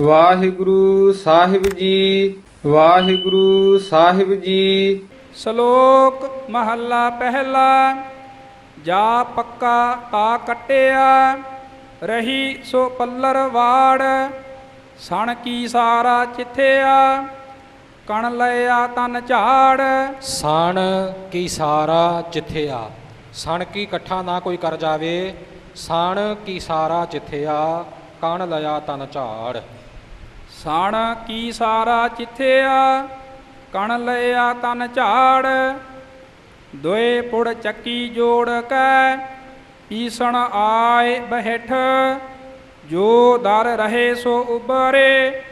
ਵਾਹਿਗੁਰੂ ਸਾਹਿਬ ਜੀ ਵਾਹਿਗੁਰੂ ਸਾਹਿਬ ਜੀ। ਸ਼ਲੋਕ ਮਹੱਲਾ ਪਹਿਲਾ ਜਾ ਪੱਕਾ ਤਾ ਕਟਿਆ ਰਹੀ ਸੋ ਪੱਲਰ ਵਾੜ ਸਣ ਕੀ ਸਾਰਾ ਚਿੱਥਿਆ ਕਣ ਲਿਆ ਤਨ ਝਾੜ। ਸਣ ਕੀ ਸਾਰਾ ਚਿੱਥਿਆ ਸਣ ਕੀ ਇਕੱਠਾ ਨਾ ਕੋਈ ਕਰ ਜਾਵੇ ਸਣ ਕੀ ਸਾਰਾ ਚਿੱਥਿਆ ਕਣ ਲਿਆ ਤਨ ਝਾੜ। ਸਣ ਕੀ ਸਾਰਾ ਚਿੱਥਿਆ, ਕਣ ਲਿਆ ਤਨ ਝਾੜ, ਦੋਏ ਪੁੜ ਚੱਕੀ ਜੋੜ ਕੈ ਪੀਸਣ ਆਏ ਬਹਿਠ, ਜੋ ਦਰ ਰਹੇ ਸੋ ਉਬਰੇ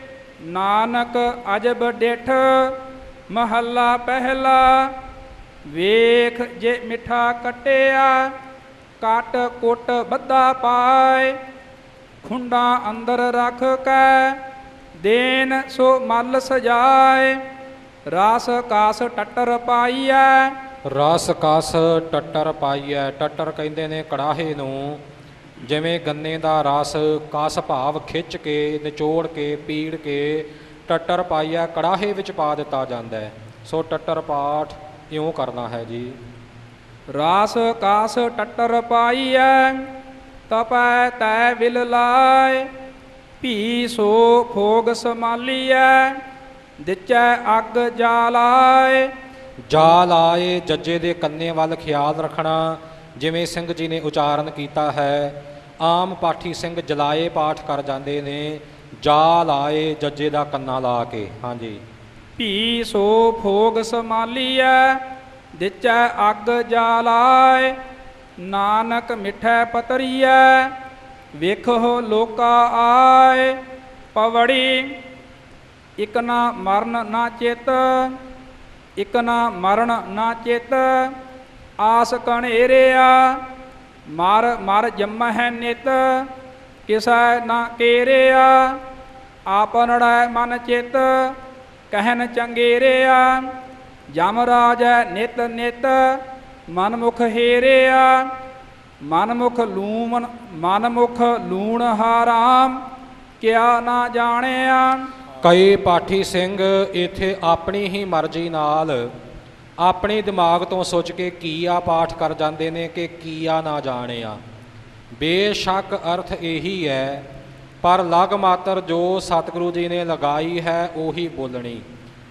ਨਾਨਕ ਅਜਬ ਡੇਠ, ਮਹੱਲਾ ਪਹਿਲਾ, ਵੇਖ ਜੇ ਮਿੱਠਾ ਕਟਿਆ, ਕਟ ਕੁੱਟ ਬੱਧਾ ਪਾਏ, ਖੁੰਡਾਂ ਅੰਦਰ ਰੱਖ ਕੈ ਦੇਨ ਸੋ ਮਲ ਸਜਾਏ ਰਾਸ ਕਾਸ ਟੱਟਰ ਪਾਈਐ। ਰਸ ਕਸ ਟੱਟਰ ਪਾਈਐ ਟੱਟਰ ਕਹਿੰਦੇ ਨੇ ਕੜਾਹੇ ਨੂੰ। ਜਿਵੇਂ ਗੰਨੇ ਦਾ ਰਸ ਕਸ ਭਾਵ ਖਿੱਚ ਕੇ ਨਿਚੋੜ ਕੇ ਪੀੜ ਕੇ ਟੱਟਰ ਪਾਈਐ ਕੜਾਹੇ ਵਿੱਚ ਪਾ ਦਿੱਤਾ ਜਾਂਦਾ ਹੈ। ਸੋ ਟੱਟਰ ਪਾਠ ਇਉਂ ਕਰਨਾ ਹੈ ਜੀ। ਰਾਸ ਕਾਸ ਟੱਟਰ ਪਾਈਐ ਤਪੈ ਤੈ ਵਿਲ ਲਾਏ। ਭੀ ਸੋ ਭੋਗ ਸਮਾਲੀਐ ਦਿਚੈ ਅੱਗ ਜਾਲਾਏ। ਜਾ ਲਾਏ ਜੱਜੇ ਦੇ ਕੰਨੇ ਵੱਲ ਖਿਆਲ ਰੱਖਣਾ ਜਿਵੇਂ ਸਿੰਘ ਜੀ ਨੇ ਉਚਾਰਨ ਕੀਤਾ ਹੈ। ਆਮ ਪਾਠੀ ਸਿੰਘ ਜਲਾਏ ਪਾਠ ਕਰ ਜਾਂਦੇ ਨੇ ਜਾ ਲਾਏ ਜੱਜੇ ਦਾ ਕੰਨਾ ਲਾ ਕੇ। ਹਾਂਜੀ। ਭੀ ਸੋ ਭੋਗ ਸਮਾਲੀਐ ਦਿਚੈ ਅੱਗ ਜਾਲਾਏ। ਨਾਨਕ ਮਿਠੈ ਪਤਰੀਐ ਵੇਖੋ ਲੋਕਾ ਆਏ ਪਵੜੀ, ਇਕ ਨਾ ਮਰਨ ਨਾ ਚੇਤ, ਇਕ ਨਾ ਮਰਨ ਨਾ ਚੇਤ, ਆਸ ਕਣੇਰਿਆ ਮਰ ਮਰ ਜੰਮਹਿ ਨਿਤ, ਕਿਸੈ ਨਾ ਕੇਰਿਆ ਆਪਨੜੈ ਮਨ ਚਿਤ, ਕਹਿਨ ਚੰਗੇਰਿਆ, ਜਮ ਰਾਜੈ ਨਿਤ ਨਿਤ, ਮਨ ਮੁਖ ਹੇਰਿਆ ਮਨਮੁਖ ਲੂਮਨ, ਮਨਮੁਖ ਲੂਣ ਹਾਰਾਮ ਕਿਆ ਨਾ ਜਾਣਿਆ। ਕਈ ਪਾਠੀ ਸਿੰਘ, ਇੱਥੇ ਆਪਣੀ ਹੀ ਮਰਜ਼ੀ ਨਾਲ, ਆਪਣੇ ਦਿਮਾਗ ਤੋਂ ਸੋਚ ਕੇ ਕੀਆ ਪਾਠ ਕਰ ਜਾਂਦੇ ਨੇ ਕਿ ਕੀਆ ਨਾ ਜਾਣਿਆ। ਬੇਸ਼ੱਕ ਅਰਥ ਇਹੀ ਹੈ, ਪਰ ਲਗ ਮਾਤਰ ਜੋ ਸਤਿਗੁਰੂ ਜੀ ਨੇ ਲਗਾਈ ਹੈ, ਉਹੀ ਬੋਲਣੀ।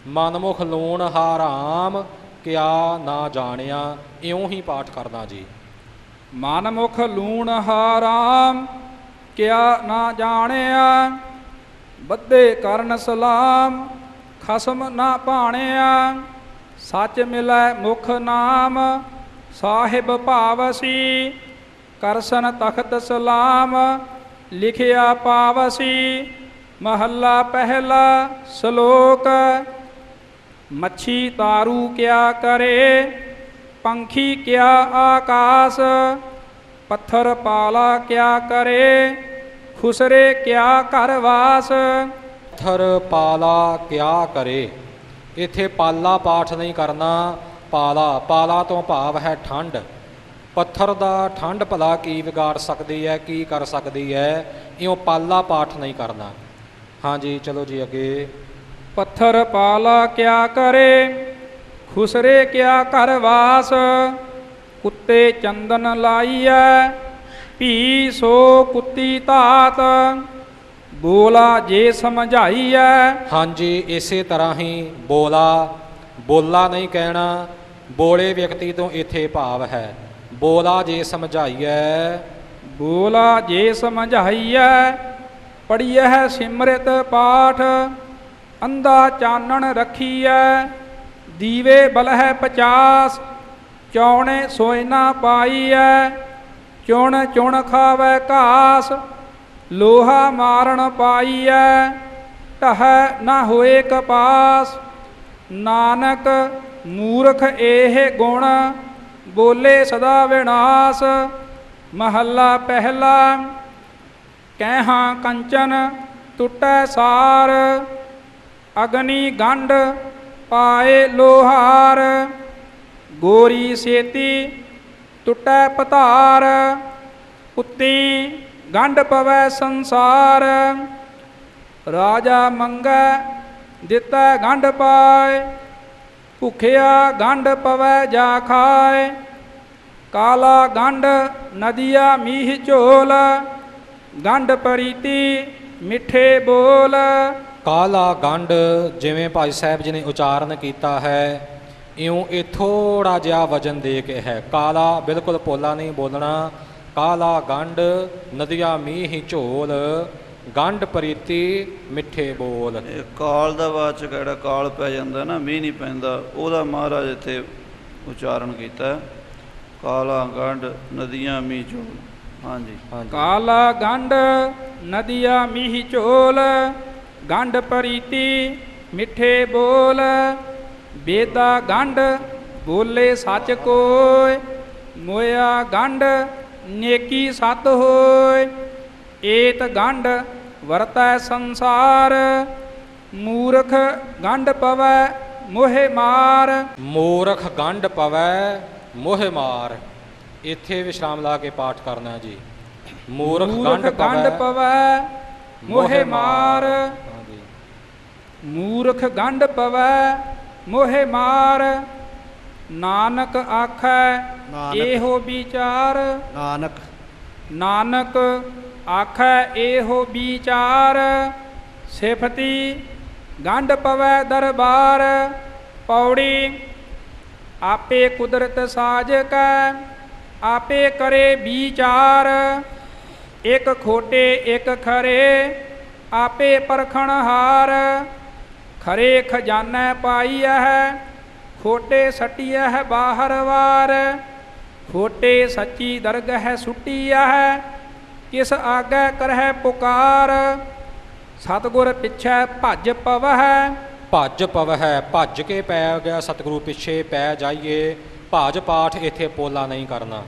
ਮਨਮੁਖ ਲੂਣ ਹਾਰਾਮ ਕਿਆ ਨਾ ਜਾਣਿਆ, ਇਉਂ ਹੀ ਪਾਠ ਕਰਨਾ ਜੀ। ਮਨ ਮੁਖ ਲੂਣ ਹਾਰਾਮ, ਕਿਆ ਨਾ ਜਾਣਿਆ ਬੱਦੇ ਕਰਨ ਸਲਾਮ, ਖਸਮ ਨਾ ਭਾਣਿਆ, ਸੱਚ ਮਿਲੈ ਮੁਖ ਨਾਮ, ਸਾਹਿਬ ਭਾਵਸੀ, ਕਰਸਨ ਤਖਤ ਸਲਾਮ, ਲਿਖਿਆ ਪਾਵਸੀ, ਮਹੱਲਾ ਪਹਿਲਾ ਸ਼ਲੋਕ, ਮੱਛੀ ਤਾਰੂ ਕਿਆ ਕਰੇ ਪੰਖੀ ਕਿਆ ਆਕਾਸ ਪੱਥਰ ਪਾਲਾ ਕਿਆ ਕਰੇ ਖੁਸਰੇ ਕਿਆ ਘਰ ਵਾਸ। ਪੱਥਰ ਪਾਲਾ ਕਿਆ ਕਰੇ ਇੱਥੇ ਪਾਲਾ ਪਾਠ ਨਹੀਂ ਕਰਨਾ ਪਾਲਾ ਪਾਲਾ ਤੋਂ ਭਾਵ ਹੈ ਠੰਡ। ਪੱਥਰ ਦਾ ਠੰਡ ਭਲਾ ਕੀ ਵਿਗਾੜ ਸਕਦੀ ਹੈ ਕੀ ਕਰ ਸਕਦੀ ਹੈ ਇਉਂ ਪਾਲਾ ਪਾਠ ਨਹੀਂ ਕਰਨਾ। ਹਾਂਜੀ ਚਲੋ ਜੀ ਅੱਗੇ। ਪੱਥਰ ਪਾਲਾ ਕਿਆ ਕਰੇ ਖੁਸਰੇ ਕਿਆ ਘਰ ਵਾਸ ਕੁੱਤੇ ਚੰਦਨ ਲਾਈਐ ਭੀ ਸੋ ਕੁੱਤੀ ਧਾਤ ਬੋਲਾ ਜੇ ਸਮਝਾਈਐ। ਹਾਂਜੀ ਇਸੇ ਤਰ੍ਹਾਂ ਹੀ ਬੋਲਾ ਬੋਲਾ ਨਹੀਂ ਕਹਿਣਾ ਬੋਲੇ ਵਿਅਕਤੀ ਤੋਂ ਇੱਥੇ ਭਾਵ ਹੈ। ਬੋਲਾ ਜੇ ਸਮਝਾਈਐ। ਬੋਲਾ ਜੇ ਸਮਝਾਈਐ ਪੜੀਐ ਸਿਮਰਿਤ ਪਾਠ ਅੰਧਾ ਚਾਨਣ ਰੱਖੀਐ। ਦੀਵੇ ਬਲਹਿ ਪਚਾਸ, ਚੌਣੇ ਸੋਇਨਾ ਪਾਈਐ, ਚੁਣ ਚੁਣ ਖਾਵੈ ਘਾਸ, ਲੋਹਾ ਮਾਰਨ ਪਾਈਐ, ਢਹੈ ਨਾ ਹੋਏ ਕਪਾਸ। ਨਾਨਕ ਮੂਰਖ ਇਹ ਗੁਣ, ਬੋਲੇ ਸਦਾ ਵਿਨਾਸ਼। ਮਹੱਲਾ ਪਹਿਲਾ ਕਹਿਹਾਂ ਕੰਚਨ ਟੁੱਟੈ ਸਾਰ। ਅਗਨੀ ਗੰਢ ਪਾਏ ਲੋਹਾਰ, ਗੋਰੀ ਸੇਤੀ ਟੁੱਟੈ ਪਤਾਰ ਉੱਤੀ ਗੰਢ ਪਵੈ ਸੰਸਾਰ, ਰਾਜਾ ਮੰਗੈ ਦਿੱਤਾ ਗੰਢ ਪਾਏ, ਭੁਖਿਆ ਗੰਢ ਪਵੈ ਜਾ ਖਾਏ, ਕਾਲਾ ਗੰਢ ਨਦੀਆ ਮੀਹ ਝੋਲ, ਗੰਢ ਪਰੀਤੀ ਮਿੱਠੇ ਬੋਲ ਕਾਲਾ ਗੰਡ ਜਿਵੇਂ ਭਾਈ ਸਾਹਿਬ ਜੀ ਨੇ ਉਚਾਰਨ ਕੀਤਾ ਹੈ ਇਉਂ ਇਹ ਥੋੜਾ ਜਿਹਾ ਵਜਨ ਦੇ ਕੇ ਹੈ। ਕਾਲਾ ਬਿਲਕੁਲ ਪੋਲਾ ਨਹੀਂ ਬੋਲਣਾ ਕਾਲਾ ਗੰਡ ਨਦੀਆਂ ਮੀਂਹ ਝੋਲ ਗੰਡ ਪ੍ਰੀਤੀ ਮਿੱਠੇ ਬੋਲ। ਕਾਲ ਦਾ ਵਾਚਕ ਜਿਹੜਾ ਕਾਲ ਪੈ ਜਾਂਦਾ ਨਾ ਮੀਂਹ ਨਹੀਂ ਪੈਂਦਾ ਉਹਦਾ ਮਹਾਰਾਜ ਇੱਥੇ ਉਚਾਰਨ ਕੀਤਾ। ਹੈ। ਕਾਲਾ ਗੰਢ ਨਦੀਆਂ ਮੀਂਹ ਹਾਂਜੀ। ਹਾਂਜੀ। ਕਾਲਾ ਗੰਢ ਨਦੀਆ ਮੀਹ ਝੋਲ ਗੰਢ ਪਰੀਤੀ ਮਿੱਠੇ ਬੋਲ ਬੇਦਾ ਗੰਢ ਬੋਲੇ ਸੱਚ ਕੋਇ ਮੋਇਆ ਗੰਢ ਨੇਕੀ ਸਤ ਹੋਇ ਏਤ ਗੰਢ ਵਰਤੈ ਸੰਸਾਰ ਮੂਰਖ ਗੰਢ ਪਵੈ ਮੋਹਿ ਮਾਰ। ਮੂਰਖ ਗੰਡ ਪਵੈ ਮੋਹ ਮਾਰ। ਇੱਥੇ ਵਿਸ਼ਰਾਮ ਲਾ ਕੇ ਪਾਠ ਕਰਨਾ ਜੀ। ਮੂਰਖ ਗੰਢ ਪਵੈ ਮੋਹਿ ਮਾਰ। ਮੂਰਖ ਗੰਢ ਪਵੈ ਮੋਹਿ ਮਾਰ। ਨਾਨਕ ਆਖੈ। ਇਹੋ ਵਿਚਾਰ। ਨਾਨਕ। ਨਾਨਕ ਆਖੈ ਇਹੋ ਵਿਚਾਰ। ਸਿਫਤੀ ਗੰਢ ਪਵੈ ਦਰਬਾਰ। ਪੌੜੀ ਆਪੇ ਕੁਦਰਤ ਸਾਜ ਕੈ ਆਪੇ ਕਰੇ ਵਿਚਾਰ। ਇਕ ਖੋਟੇ, ਇਕ ਖਰੇ, ਆਪੇ ਪਰਖਣ ਹਾਰ। ਖਰੇ ਖਜ਼ਾਨਾ ਹੈ ਖੋਟੇ ਸਟੀਐ ਬਾਹਰ ਵਾਰ। ਖੋਟੇ ਸੱਚੀ ਦਰਗ ਹੈ ਸੁੱਟੀ ਹੈ ਕਿਸ ਆਗੈ ਕਰਹਿ ਪੁਕਾਰ। ਸਤਗੁਰ ਪਿਛੈ ਭਜ ਪਵਹਿ। ਭੱਜ ਪਵਹਿ, ਭੱਜ ਕੇ ਪੈ ਗਿਆ ਸਤਿਗੁਰੂ ਪਿੱਛੇ, ਪੈ ਜਾਈਏ। ਭਾਜ ਪਾਠ ਇੱਥੇ ਪੋਲਾ ਨਹੀਂ ਕਰਨਾ।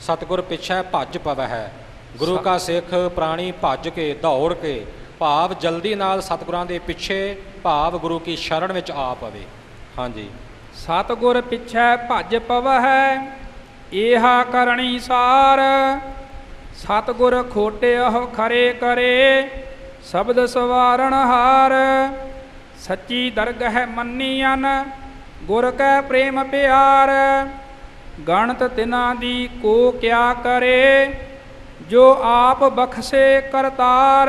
ਸਤਿਗੁਰ ਪਿੱਛੇ ਭੱਜ ਪਵਹਿ ਗੁਰੂ ਕਾ ਸਿੱਖ ਪ੍ਰਾਣੀ ਭੱਜ ਕੇ, ਦੌੜ ਕੇ, ਭਾਵ ਜਲਦੀ ਨਾਲ ਸਤਿਗੁਰਾਂ ਦੇ ਪਿੱਛੇ, ਭਾਵ ਗੁਰੂ ਕੀ ਸ਼ਰਣ ਵਿੱਚ ਆ ਪਵੇ। ਹਾਂਜੀ। ਸਤਗੁਰ ਪਿਛੈ ਭੱਜ ਪਵਹਿ, ਏਹਾ ਕਰਣੀ ਸਾਰ। ਸਤਗੁਰ ਉਹ ਖਰੇ ਕਰੇ, ਸ਼ਬਦ ਸਵਾਰਣ ਹਾਰ। ਸੱਚੀ ਦਰਗਹ ਮੰਨੀਅਨ ਗੁਰ ਕੈ ਪ੍ਰੇਮ ਪਿਆਰ। ਗਣਤ ਤਿਨਾਂ ਦੀ ਕੋ ਕਿਆ ਕਰੇ ਜੋ ਆਪ ਬਖਸ਼ੇ ਕਰਤਾਰ